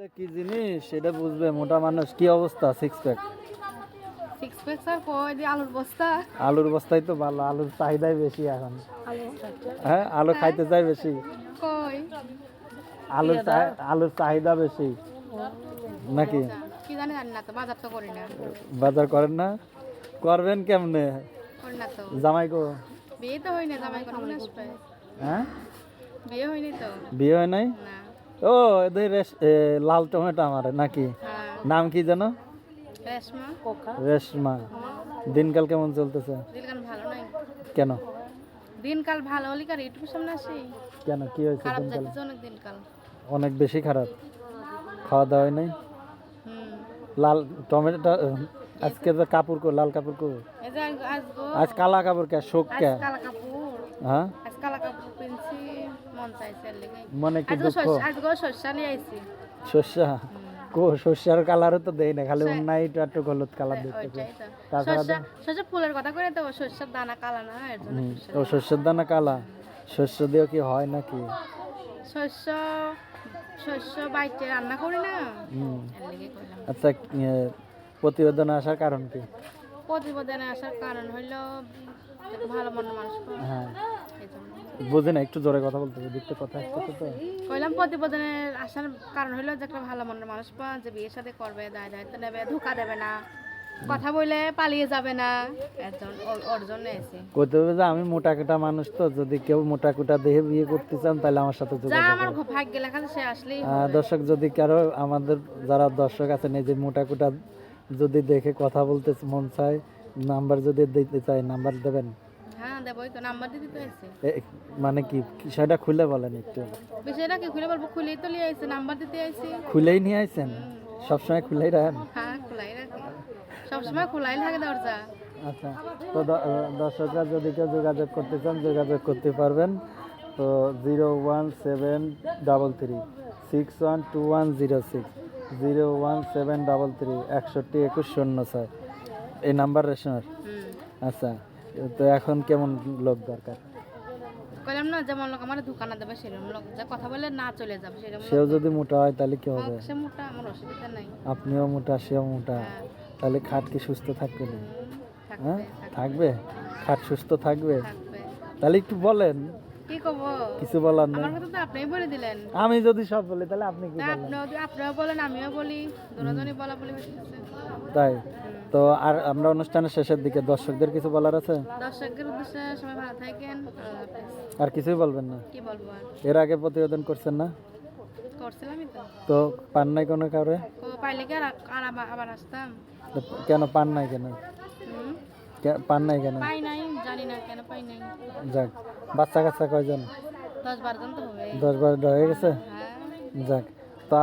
এটা কি জিনিস? সেটা বুঝবে মোটা মানুষ। কি অবস্থা six pack six pack sir কই দিয়ে আলুর বস্তা। আলুর বস্তায় তো ভালো আলুর চাহিদাই বেশি এখন। হ্যাঁ আলু খাইতে চাই বেশি। কই? আলুর চা- আলুর চাহিদা বেশি। নাকি? কি জানি জানি না তো বাজার তো করি না। বাজার করেন না? করবেন কেমনে? জামাই গো বিয়ে তো হয়নি জামাই কোনো হ্যাঁ? বিয়ে হয়নি তো। বিয়ে হয় নাই? না। ও এদের রেশ- এ, লাল টমেটো আমার নাকি? হ্যাঁ। নাম কি জানো রেশমা। রেশমা। দিনকাল কেমন চলতেছে? দিনকাল কেন? দিনকাল ভালো হলে কার ইউটিউব সামনে আসি? কেন? কি হয়েছে দিনকাল? অনেক দিনকাল। অনেক বেশি খারাপ? খাওয়া দাওয়া হয় নাই? লাল টমেটোটা আজকে তো কাপড় কো লাল কাপড় কো? আজ- কালা কাপড় কে? শোক কে? কালা কাপড়। হ্যাঁ? আজ কালা কাপড় পিনছি মন কি দুঃখ? শস্য কো শস্যার কালারও তো দেই না খালি অন্যায় একটু হলুদ কালার তাছাড়া শস্য শস্য ফুলের কথা করে তো শস্যের দানা কালা না এর জন্য ও শস্যের দানা কালা? শস্য দিয়েও কি হয় নাকি? শস্য শস্য বাইতে রান্না করি না। আচ্ছা প্রতিবেদনে আসার কারণ কি? প্রতিবেদনে আসার কারণ হইল ভালো মনের মানুষ হ্যাঁ। বুঝি না একটু জোরে কথা বলতে হবে দেখতে কথা আসতেছে তো। কইলাম প্রতিবেদনে আসার কারণ হইল যে একটা ভালো মনের মানুষ পাওয়া যে বিয়ের সাথে করবে দায় দায়িত্ব নেবে ধোকা দেবে না কথা বলে পালিয়ে যাবে না এর জন্য ওর- জন্য এসে। কইতে হবে যে আমি মোটা কোটা মানুষ তো যদি কেউ মোটা কোটা দেহে বিয়ে করতে চান তাহলে আমার সাথে যা আমার ভাগ্যে লেখা সে আসলেই দর্শক যদি কারও আমাদের যারা দর্শক আছেন এই যে মোটা কোটা যদি দেখে কথা বলতে মন চায় নাম্বার যদি দিতে চায় নাম্বার দেবেন? মানে কি সেটা খুলে বলেন একটু। বিষয়টা কি খুলে বলব? খুলেই তো লিয়ে আইছে নাম্বার দিতে আইছি। খুলেই নিয়ে আইছেন? সবসময় খুলেই রাখেন? হ্যাঁ খোলাই রাখি। সবসময় খোলাই থাকে দরজা। আচ্ছা তো দর্শকরা যদি কেউ যোগাযোগ করতে চান যোগাযোগ করতে পারবেন। তো zero one seven double three six one two one zero six zero one seven double three একষট্টি একুশ শূন্য ছয়। এই নাম্বার রেশনার? আচ্ছা। তো এখন কেমন লোক দরকার? কইলাম না যেমন লোক আমার দোকানে দেবে সেরকম লোক। যা কথা বলে না চলে যাবে সেরকম সেও যদি মোটা হয় তাহলে কি হবে? সে মোটা আমার অসুবিধা নাই। আপনিও মোটা সেও মোটা। হ্যাঁ। তাহলে খাট কি সুস্থ থাকবে না? হ্যাঁ থাকবে। থাকবে? খাট সুস্থ থাকবে? থাকবে। তাহলে একটু বলেন। কি কব? কিছু বলার নেই। আমার কথা তো আপনিই বলে দিলেন। আমি যদি সব বলি তাহলে আপনি কি বলেন? আপনিও আপনিও বলেন আমিও বলি। দুজনই বলা বলি তাই? তো আর আমরা অনুষ্ঠানের শেষের দিকে দর্শকদের কিছু বলার আছে? দর্শকের উদ্দেশ্যে সবাই ভালো থাকেন। আর কিছুই বলবেন না? কি বলব এর আগে প্রতিবেদন করছেন না? করছিলামই তো। তো পান নাই কোনো কাউরে? পাইলে কি আর আর আবার আবার আসতাম? কেন পান নাই কেন? পান নাই কেন? পাই নাই জানি না কেন পাই নাই। যাক বাচ্চা কাচ্চা কয়জন? দশ বারো জন তো হবে দশ বারোটা হয়ে গেছে? হ্যাঁ। যাক তো